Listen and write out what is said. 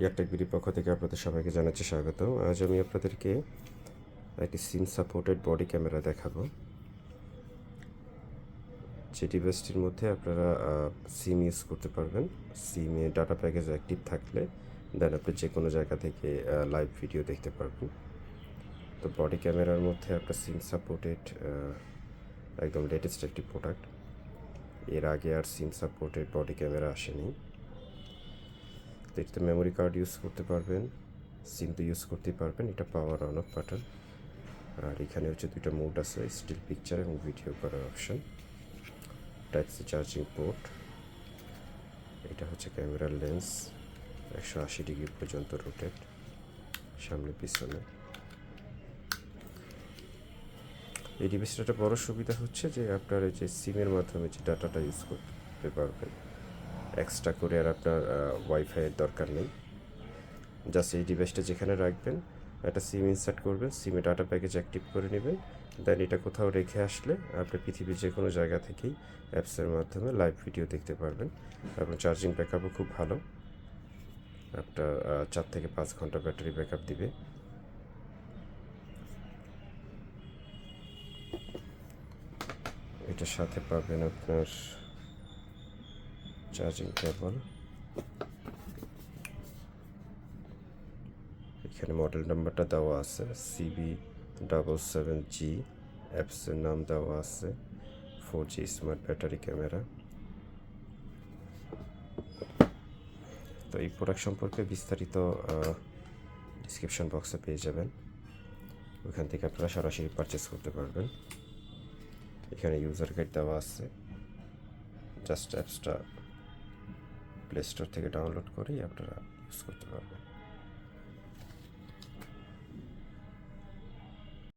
ইয়ারটেক বিডির পক্ষ থেকে আপনাদের সবাইকে জানাচ্ছি স্বাগত আজ আমি আপনাদেরকে একটি সিম সাপোর্টেড বডি ক্যামেরা দেখাবো। যে ডিভাইসটির মধ্যে আপনারা সিম ইউজ করতে পারবেন। সিমে ডাটা প্যাকেজ অ্যাক্টিভ থাকলে দেন আপনি যে কোনো জায়গা থেকে লাইভ ভিডিও দেখতে পারবেন। তো বডি ক্যামেরার মধ্যে একটা সিম সাপোর্টেড একদম লেটেস্ট একটি প্রোডাক্টের আগে আর সিম সাপোর্টেড বডি ক্যামেরা আসেনি। তো মেমোরি কার্ড ইউজ করতে পারবেন সিম তো ইউজ করতেই পারবেন, এটা পাওয়ার অন অফ বাটন আর এখানে হচ্ছে দুইটা মোড আছে স্টিল পিকচার এবং ভিডিও করার option type C charging port এটা হচ্ছে ক্যামেরার লেন্স একশো আশি ডিগ্রি পর্যন্ত রোটেট সামনে পিছনে। এই ডিভাইসটার একটা বড় সুবিধা হচ্ছে যে আপনার যে সিমের মাধ্যমে যে ডাটাটা ইউজ করতে পারবেন। এক্সট্রা করে আর আপনার ওয়াইফাইয়ের দরকার নেই। জাস্ট এই ডিভাইসটা যেখানে রাখবেন, একটা সিম ইনসার্ট করবেন সিমে ডাটা প্যাকেজ অ্যাক্টিভ করে নেবেন দেন এটা কোথাও রেখে আসলে আপনি পৃথিবীর যে কোনো জায়গা থেকেই অ্যাপসের মাধ্যমে লাইভ ভিডিও দেখতে পারবেন। আপনার চার্জিং ব্যাকআপও খুব ভালো। আপনার চার থেকে পাঁচ ঘণ্টা ব্যাটারি ব্যাকআপ দিবে। এটার সাথে পাবেন আপনার চার্জিং কেবল এখানে মডেল নাম্বারটা দেওয়া আছে সিবি ডাবল সেভেন জি অ্যাপসের নাম দেওয়া আছে four G smart battery camera তো এই প্রোডাক্ট সম্পর্কে বিস্তারিত ডিসক্রিপশন বক্সে পেয়ে যাবেন। ওখান থেকে আপনারা সরাসরি পারচেস করতে পারবেন। এখানে ইউজার গাইড দেওয়া আছে। জাস্ট অ্যাপসটা প্লে স্টোর থেকে ডাউনলোড করেই আপনারা ইউজ করতে পারবেন।